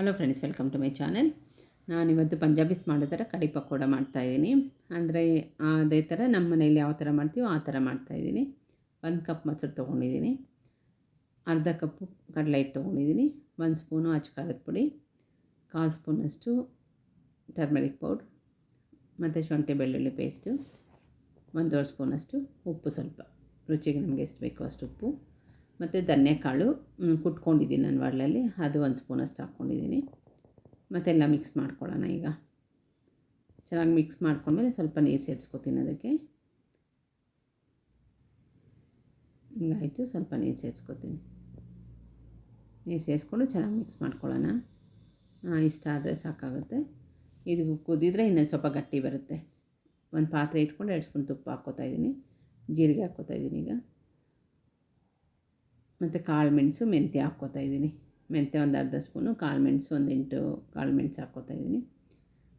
Hello friends welcome to my channel ನಾನಿವತ್ತು ಪಂಜಾಬೀಸ್ ಮಾಡೋ ಥರ ಕಡಿ ಪಕೋಡ ಮಾಡ್ತಾಯಿದ್ದೀನಿ ಅಂದರೆ ಅದೇ ಥರ ನಮ್ಮ ಮನೇಲಿ ಯಾವ ಥರ ಮಾಡ್ತೀವೋ ಆ ಥರ ಮಾಡ್ತಾಯಿದ್ದೀನಿ ಒಂದು ಕಪ್ ಮೊಸರು ತೊಗೊಂಡಿದ್ದೀನಿ. ಅರ್ಧ ಕಪ್ಪು ಕಡಲೆ ಹಿಟ್ಟು ತೊಗೊಂಡಿದ್ದೀನಿ. ಒಂದು ಸ್ಪೂನು ಅಚ್ಚಕಾಲದ ಪುಡಿ. ಕಾಲು ಸ್ಪೂನಷ್ಟು ಟರ್ಮರಿಕ್ ಪೌಡ್ರ್ ಮತ್ತು ಶುಂಠಿ ಬೆಳ್ಳುಳ್ಳಿ ಪೇಸ್ಟು ಒಂದೂವರೆ ಸ್ಪೂನಷ್ಟು ಉಪ್ಪು ಸ್ವಲ್ಪ. ರುಚಿಗೆ ನಮಗೆ ಎಷ್ಟು ಬೇಕೋ ಅಷ್ಟು ಉಪ್ಪು. ಮತ್ತು ಧನ್ಯಕಾಳು ಕುಟ್ಕೊಂಡಿದ್ದೀನಿ ನಾನು ವಾಡಲಲ್ಲಿ ಅದು ಒಂದು ಸ್ಪೂನಷ್ಟು ಹಾಕ್ಕೊಂಡಿದ್ದೀನಿ. ಮತ್ತೆಲ್ಲ ಮಿಕ್ಸ್ ಮಾಡ್ಕೊಳ್ಳೋಣ ಈಗ. ಚೆನ್ನಾಗಿ ಮಿಕ್ಸ್ ಮಾಡ್ಕೊಂಡ್ಮೇಲೆ ಸ್ವಲ್ಪ ನೀರು ಸೇರಿಸ್ಕೊತೀನಿ ಅದಕ್ಕೆ. ಹಿಂಗಾಯಿತು ಸ್ವಲ್ಪ ನೀರು ಸೇರಿಸ್ಕೊತೀನಿ. ನೀರು ಸೇರಿಸ್ಕೊಂಡು ಚೆನ್ನಾಗಿ ಮಿಕ್ಸ್ ಮಾಡ್ಕೊಳ್ಳೋಣ. ಇಷ್ಟ ಆದರೆ ಸಾಕಾಗುತ್ತೆ. ಇದು ಕುದಿದ್ರೆ ಇನ್ನೊಂದು ಸ್ವಲ್ಪ ಗಟ್ಟಿ ಬರುತ್ತೆ. ಒಂದು ಪಾತ್ರೆ ಇಟ್ಕೊಂಡು ಎರಡು ಸ್ಪೂನ್ ತುಪ್ಪ ಹಾಕ್ಕೋತಾ ಇದ್ದೀನಿ. ಜೀರಿಗೆ ಹಾಕ್ಕೋತಾ ಇದ್ದೀನಿ ಈಗ. ಮತ್ತು ಕಾಳು ಮೆಣಸು ಮೆಂತ್ಯ ಹಾಕ್ಕೋತಾ ಇದ್ದೀನಿ. ಮೆಂತ್ಯ ಒಂದು ಅರ್ಧ ಸ್ಪೂನು, ಕಾಳು ಮೆಣಸು ಒಂದು ಎಂಟು ಕಾಳು ಮೆಣಸು ಹಾಕ್ಕೋತಾ ಇದ್ದೀನಿ.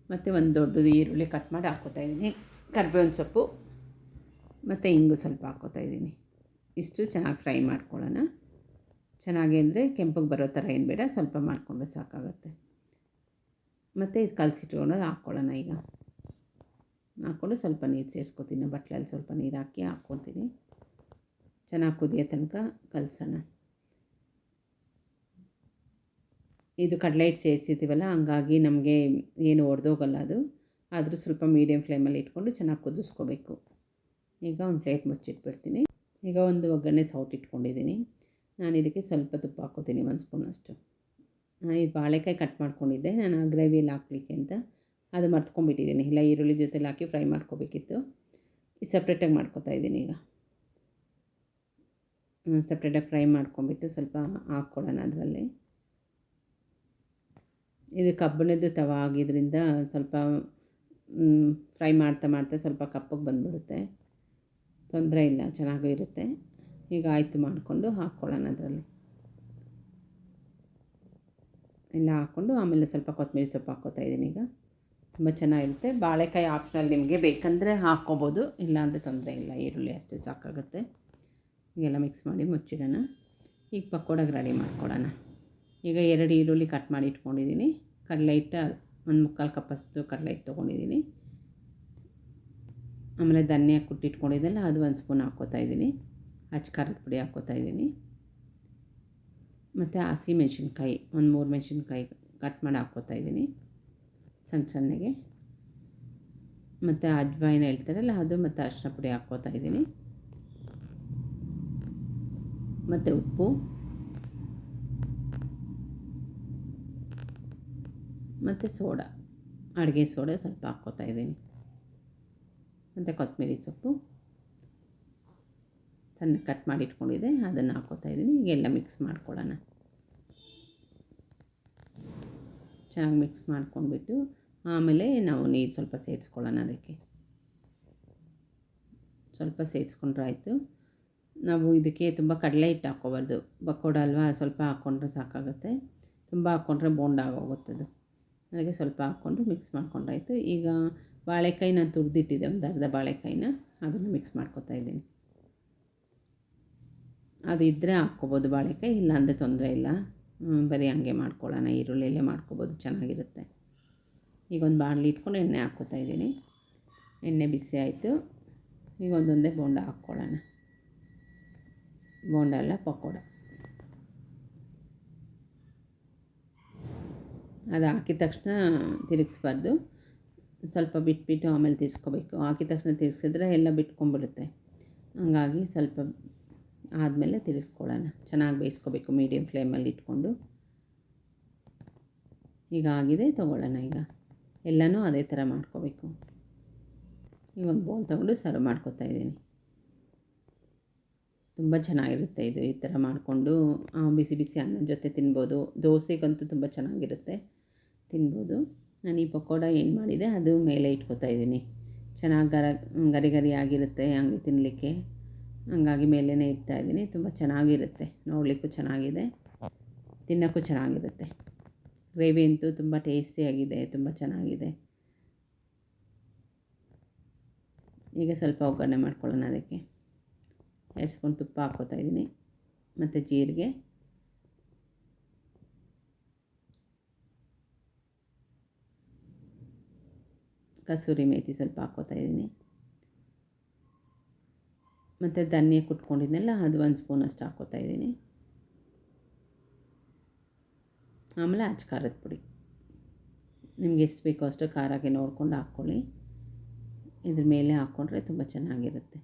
ಮತ್ತು ಒಂದು ದೊಡ್ಡದು ಈರುಳ್ಳಿ ಕಟ್ ಮಾಡಿ ಹಾಕ್ಕೋತಾ ಇದ್ದೀನಿ. ಕರ್ಬೇವಿನ ಸೊಪ್ಪು ಮತ್ತು ಇಂಗು ಸ್ವಲ್ಪ ಹಾಕ್ಕೋತಾ ಇದ್ದೀನಿ. ಇಷ್ಟು ಚೆನ್ನಾಗಿ ಫ್ರೈ ಮಾಡ್ಕೊಳ್ಳೋಣ. ಚೆನ್ನಾಗಿ ಅಂದರೆ ಕೆಂಪಗೆ ಬರೋ ಥರ ಏನು ಬೇಡ, ಸ್ವಲ್ಪ ಮಾಡಿಕೊಂಡ್ರೆ ಸಾಕಾಗುತ್ತೆ. ಮತ್ತು ಇದು ಕಲಸಿಟ್ಕೊಂಡು ಹಾಕ್ಕೊಳ್ಳೋಣ ಈಗ. ಹಾಕ್ಕೊಂಡು ಸ್ವಲ್ಪ ನೀರು ಸೇರಿಸ್ಕೊತೀನಿ, ಬಟ್ಲಲ್ಲಿ ಸ್ವಲ್ಪ ನೀರು ಹಾಕಿ ಹಾಕ್ಕೊತೀನಿ. ಚೆನ್ನಾಗಿ ಕುದಿಯೋ ತನಕ ಕಲಸೋಣ. ಇದು ಕಡಲೆ ಹಿಟ್ಟು ಸೇರಿಸಿದ್ದೀವಲ್ಲ, ಹಂಗಾಗಿ ನಮಗೆ ಏನು ಒಡೆದೋಗಲ್ಲ ಅದು. ಆದರೂ ಸ್ವಲ್ಪ ಮೀಡಿಯಮ್ ಫ್ಲೇಮಲ್ಲಿ ಇಟ್ಕೊಂಡು ಚೆನ್ನಾಗಿ ಕುದಿಸ್ಕೋಬೇಕು. ಈಗ ಒಂದು ಪ್ಲೇಟ್ ಮುಚ್ಚಿಟ್ಬಿಡ್ತೀನಿ. ಈಗ ಒಂದು ಒಗ್ಗರಣೆ ಸೌಟ್ ಇಟ್ಕೊಂಡಿದ್ದೀನಿ. ನಾನು ಇದಕ್ಕೆ ಸ್ವಲ್ಪ ತುಪ್ಪ ಹಾಕೋತೀನಿ ಒಂದು ಸ್ಪೂನ್ ಅಷ್ಟು. ಇದು ಬಾಳೆಕಾಯಿ ಕಟ್ ಮಾಡ್ಕೊಂಡಿದ್ದೆ. ನಾನು ಗ್ರೇವಿಯಲ್ಲಿ ಹಾಕ್ಲಿಕ್ಕೆ ಅಂತ. ಅದು ಮರ್ತ್ಕೊಂಡ್ಬಿಟ್ಟಿದ್ದೀನಿ. ಇಲ್ಲ, ಈರುಳ್ಳಿ ಜೊತೆಲಿ ಹಾಕಿ ಫ್ರೈ ಮಾಡ್ಕೋಬೇಕಿತ್ತು. ಸಪ್ರೇಟಾಗಿ ಮಾಡ್ಕೊತಾ ಇದ್ದೀನಿ ಈಗ. ಸಪ್ರೇಟಾಗಿ ಫ್ರೈ ಮಾಡ್ಕೊಂಬಿಟ್ಟು ಸ್ವಲ್ಪ ಹಾಕ್ಕೊಳ್ಳೋಣ ಅದರಲ್ಲಿ. ಇದು ಕಬ್ಬಿಣದ್ದು ತವ ಆಗಿದ್ದರಿಂದ ಸ್ವಲ್ಪ ಫ್ರೈ ಮಾಡ್ತಾ ಮಾಡ್ತಾ ಸ್ವಲ್ಪ ಕಪ್ಪಗೆ ಬಂದುಬಿಡುತ್ತೆ. ತೊಂದರೆ ಇಲ್ಲ, ಚೆನ್ನಾಗೂ ಇರುತ್ತೆ. ಈಗ ಆಯಿತು ಮಾಡಿಕೊಂಡು ಹಾಕ್ಕೊಳ್ಳೋಣ ಅದರಲ್ಲಿ. ಎಲ್ಲ ಹಾಕ್ಕೊಂಡು ಆಮೇಲೆ ಸ್ವಲ್ಪ ಕೊತ್ತಂಬರಿ ಸೊಪ್ಪು ಹಾಕ್ಕೋತಾ ಇದ್ದೀನಿ ಈಗ. ತುಂಬ ಚೆನ್ನಾಗಿರುತ್ತೆ. ಬಾಳೆಕಾಯಿ ಆಪ್ಷನಲ್ ನಿಮಗೆ ಬೇಕಂದರೆ ಹಾಕ್ಕೋಬೋದು, ಇಲ್ಲಾಂದರೆ ತೊಂದರೆ ಇಲ್ಲ. ಈರುಳ್ಳಿ ಅಷ್ಟೇ ಸಾಕಾಗುತ್ತೆ. ಹೀಗೆಲ್ಲ ಮಿಕ್ಸ್ ಮಾಡಿ ಮುಚ್ಚಿಡೋಣ. ಈಗ ಪಕೋಡಾಗೆ ರೆಡಿ ಮಾಡ್ಕೊಳ್ಳೋಣ ಈಗ ಎರಡು ಈರುಳ್ಳಿ ಕಟ್ ಮಾಡಿ ಇಟ್ಕೊಂಡಿದ್ದೀನಿ. ಕಡಲೆ ಹಿಟ್ಟು ಒಂದು ಮುಕ್ಕಾಲು ಕಪ್ಪಷ್ಟು ಕಡಲೆ ಹಿಟ್ಟು ತೊಗೊಂಡಿದ್ದೀನಿ. ಆಮೇಲೆ ಧನ್ಯ ಕುಟ್ಟಿಟ್ಕೊಂಡಿದ್ದೆಲ್ಲ ಅದು ಒಂದು ಸ್ಪೂನ್ ಹಾಕ್ಕೋತಾ ಇದ್ದೀನಿ. ಅಚ್ಚ ಖಾರದ ಪುಡಿ ಹಾಕ್ಕೋತಾ ಇದ್ದೀನಿ. ಮತ್ತು ಹಸಿ ಮೆಣಸಿನ್ಕಾಯಿ ಒಂದು ಮೂರು ಮೆಣಸಿನ್ಕಾಯಿ ಕಟ್ ಮಾಡಿ ಹಾಕ್ಕೋತಾ ಇದ್ದೀನಿ. ಸಣ್ಣ ಸಣ್ಣಗೆ. ಮತ್ತು ಅಜ್ವಾಯಿನ ಹೇಳ್ತಾರಲ್ಲ ಅದು ಮತ್ತು ಅರಿಶಿನ ಪುಡಿ ಹಾಕ್ಕೋತಾ ಇದ್ದೀನಿ. ಮತ್ತು ಉಪ್ಪು. ಮತ್ತು ಸೋಡಾ. ಅಡುಗೆ ಸೋಡಾ ಸ್ವಲ್ಪ ಹಾಕ್ಕೋತಾ ಇದ್ದೀನಿ. ಮತ್ತು ಕೊತ್ತಂಬರಿ ಸೊಪ್ಪು. ಸಣ್ಣ ಕಟ್ ಮಾಡಿ ಇಟ್ಕೊಂಡಿದ್ದೆ, ಅದನ್ನು ಹಾಕ್ಕೋತಾ ಇದ್ದೀನಿ. ಈಗೆಲ್ಲ ಮಿಕ್ಸ್ ಮಾಡ್ಕೊಳ್ಳೋಣ. ಚೆನ್ನಾಗಿ ಮಿಕ್ಸ್ ಮಾಡ್ಕೊಂಡ್ಬಿಟ್ಟು ಆಮೇಲೆ ನಾವು ನೀರು ಸ್ವಲ್ಪ ಸೇರಿಸ್ಕೊಳ್ಳೋಣ ಅದಕ್ಕೆ. ಸ್ವಲ್ಪ ಸೇರಿಸ್ಕೊಂಡ್ರೆ ಆಯಿತು. ನಾವು ಇದಕ್ಕೆ ತುಂಬ ಕಡಲೆ ಹಿಟ್ಟು ಹಾಕ್ಕೋಬಾರ್ದು. ಬಕೋಡ ಅಲ್ವಾ ಸ್ವಲ್ಪ ಹಾಕ್ಕೊಂಡ್ರೆ ಸಾಕಾಗುತ್ತೆ. ತುಂಬ ಹಾಕ್ಕೊಂಡ್ರೆ ಬೋಂಡ ಅದು. ಅದಕ್ಕೆ ಸ್ವಲ್ಪ ಹಾಕ್ಕೊಂಡು ಮಿಕ್ಸ್ ಮಾಡ್ಕೊಂಡಾಯಿತು. ಈಗ ಬಾಳೆಕಾಯಿ ನಾನು ತುರಿದಿಟ್ಟಿದ್ದೆ, ಒಂದು ಅರ್ಧ ಬಾಳೆಕಾಯಿನ ಅದನ್ನು ಮಿಕ್ಸ್ ಮಾಡ್ಕೊತಾ ಇದ್ದೀನಿ. ಅದು ಇದ್ದರೆ ಹಾಕ್ಕೋಬೋದು ಬಾಳೆಕಾಯಿ, ಇಲ್ಲಾಂದರೆ ತೊಂದರೆ ಇಲ್ಲ. ಬರೀ ಹಂಗೆ ಮಾಡ್ಕೊಳ್ಳೋಣ. ಈರುಳ್ಳಿಯಲ್ಲೇ ಮಾಡ್ಕೋಬೋದು, ಚೆನ್ನಾಗಿರುತ್ತೆ. ಈಗ ಒಂದು ಬಾಣಲಿ ಇಟ್ಕೊಂಡು ಎಣ್ಣೆ ಹಾಕ್ಕೋತಾ ಇದ್ದೀನಿ. ಎಣ್ಣೆ ಬಿಸಿ ಆಯಿತು. ಈಗ ಒಂದೊಂದೇ ಬೋಂಡ ಹಾಕ್ಕೊಳ್ಳೋಣ. ಬೋಂಡ ಎಲ್ಲ ಪಕೋಡ ಅದು ಹಾಕಿದ ತಕ್ಷಣ ತಿರುಗಿಸ್ಬಾರ್ದು ಸ್ವಲ್ಪ ಬಿಟ್ಬಿಟ್ಟು ಆಮೇಲೆ ತಿರ್ಸ್ಕೋಬೇಕು ಹಾಕಿದ ತಕ್ಷಣ ತಿರ್ಗಿಸಿದ್ರೆ ಎಲ್ಲ ಬಿಟ್ಕೊಂಡ್ಬಿಡುತ್ತೆ ಹಂಗಾಗಿ ಸ್ವಲ್ಪ ಆದಮೇಲೆ ತಿರುಗಿಸ್ಕೊಳ್ಳೋಣ ಚೆನ್ನಾಗಿ ಬೇಯಿಸ್ಕೋಬೇಕು ಮೀಡಿಯಮ್ ಫ್ಲೇಮಲ್ಲಿ ಇಟ್ಕೊಂಡು ಈಗ ಆಗಿದೆ ತೊಗೊಳ್ಳೋಣ ಈಗ ಎಲ್ಲನೂ ಅದೇ ಥರ ಮಾಡ್ಕೋಬೇಕು ಈಗ ಒಂದು ಬೌಲ್ ತೊಗೊಂಡು ಸರ್ವ್ ಮಾಡ್ಕೊತಾ ಇದ್ದೀನಿ ತುಂಬ ಚೆನ್ನಾಗಿರುತ್ತೆ ಇದು ಈ ಥರ ಮಾಡಿಕೊಂಡು ಬಿಸಿ ಬಿಸಿ ಅನ್ನದ ಜೊತೆ ತಿನ್ಬೋದು. ದೋಸೆಗಂತೂ ತುಂಬ ಚೆನ್ನಾಗಿರುತ್ತೆ, ತಿನ್ಬೋದು. ನಾನು ಈ ಪಕೋಡ ಏನು ಮಾಡಿದೆ, ಅದು ಮೇಲೆ ಇಟ್ಕೊತಾ ಇದ್ದೀನಿ. ಚೆನ್ನಾಗಿ ಗರ, ಗರಿ ಗರಿ ಆಗಿರುತ್ತೆ ಹಂಗೆ ತಿನ್ನಲಿಕ್ಕೆ ಹಂಗಾಗಿ ಮೇಲೇ ಇಡ್ತಾ ಇದ್ದೀನಿ, ತುಂಬ ಚೆನ್ನಾಗಿರುತ್ತೆ, ನೋಡಲಿಕ್ಕೂ ಚೆನ್ನಾಗಿದೆ, ತಿನ್ನೋಕ್ಕೂ ಚೆನ್ನಾಗಿರುತ್ತೆ. ಗ್ರೇವಿ ಅಂತೂ ತುಂಬ ಟೇಸ್ಟಿಯಾಗಿದೆ, ತುಂಬ ಚೆನ್ನಾಗಿದೆ. ಈಗ ಸ್ವಲ್ಪ ಒಗ್ಗರಣೆ ಮಾಡ್ಕೊಳ್ಳೋಣ ಅದಕ್ಕೆ. ಎರಡು ಸ್ಪೂನ್ ತುಪ್ಪ ಹಾಕ್ಕೋತಾ ಇದ್ದೀನಿ. ಮತ್ತು ಜೀರಿಗೆ. ಕಸೂರಿ ಮೇಥಿ ಸ್ವಲ್ಪ ಹಾಕ್ಕೋತಾ ಇದ್ದೀನಿ. ಮತ್ತು ಧನ್ಯ ಕುಟ್ಕೊಂಡಿದ್ದೆಲ್ಲ ಅದು ಒಂದು ಸ್ಪೂನ್ ಅಷ್ಟು ಹಾಕ್ಕೋತಾ ಇದ್ದೀನಿ. ಆಮೇಲೆ ಅಚ್ಚ ಖಾರದ ಪುಡಿ. ನಿಮ್ಗೆ ಎಷ್ಟು ಬೇಕೋ ಅಷ್ಟು ಖಾರಾಗೆ ನೋಡ್ಕೊಂಡು ಹಾಕ್ಕೊಳ್ಳಿ. ಇದ್ರ ಮೇಲೆ ಹಾಕ್ಕೊಂಡ್ರೆ ತುಂಬ ಚೆನ್ನಾಗಿರುತ್ತೆ.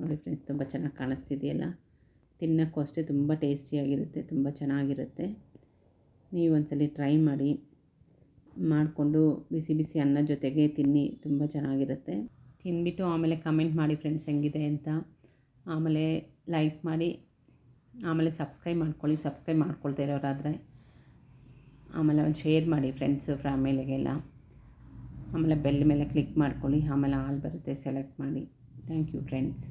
ನೋಡಿ ಫ್ರೆಂಡ್ಸ್, ತುಂಬ ಚೆನ್ನಾಗಿ ಕಾಣಿಸ್ತಿದೆಯಲ್ಲ? ತಿನ್ನೋಕ್ಕೂ ಅಷ್ಟೇ ತುಂಬ ಟೇಸ್ಟಿಯಾಗಿರುತ್ತೆ, ತುಂಬ ಚೆನ್ನಾಗಿರುತ್ತೆ. ನೀವು ಒಂದ್ಸಲಿ ಟ್ರೈ ಮಾಡಿ, ಮಾಡಿಕೊಂಡು ಬಿಸಿ ಬಿಸಿ ಅನ್ನ ಜೊತೆಗೆ ತಿನ್ನಿ, ತುಂಬ ಚೆನ್ನಾಗಿರುತ್ತೆ. ತಿಂದ್ಬಿಟ್ಟು ಆಮೇಲೆ ಕಮೆಂಟ್ ಮಾಡಿ ಫ್ರೆಂಡ್ಸ್ ಹೆಂಗಿದೆ ಅಂತ. ಆಮೇಲೆ ಲೈಕ್ ಮಾಡಿ, ಆಮೇಲೆ ಸಬ್ಸ್ಕ್ರೈಬ್ ಮಾಡ್ಕೊಳ್ಳಿ, ಸಬ್ಸ್ಕ್ರೈಬ್ ಮಾಡ್ಕೊಳ್ತಾ ಇರೋರಾದರೆ. ಆಮೇಲೆ ಒಂದು ಶೇರ್ ಮಾಡಿ ಫ್ರೆಂಡ್ಸು ಫ್ಯಾಮಿಲಿಗೆಲ್ಲ ಆಮೇಲೆ ಬೆಲ್ ಮೇಲೆ ಕ್ಲಿಕ್ ಮಾಡ್ಕೊಳ್ಳಿ, ಆಮೇಲೆ ಆಲ್ ಬರುತ್ತೆ, ಸೆಲೆಕ್ಟ್ ಮಾಡಿ. Thank you friends.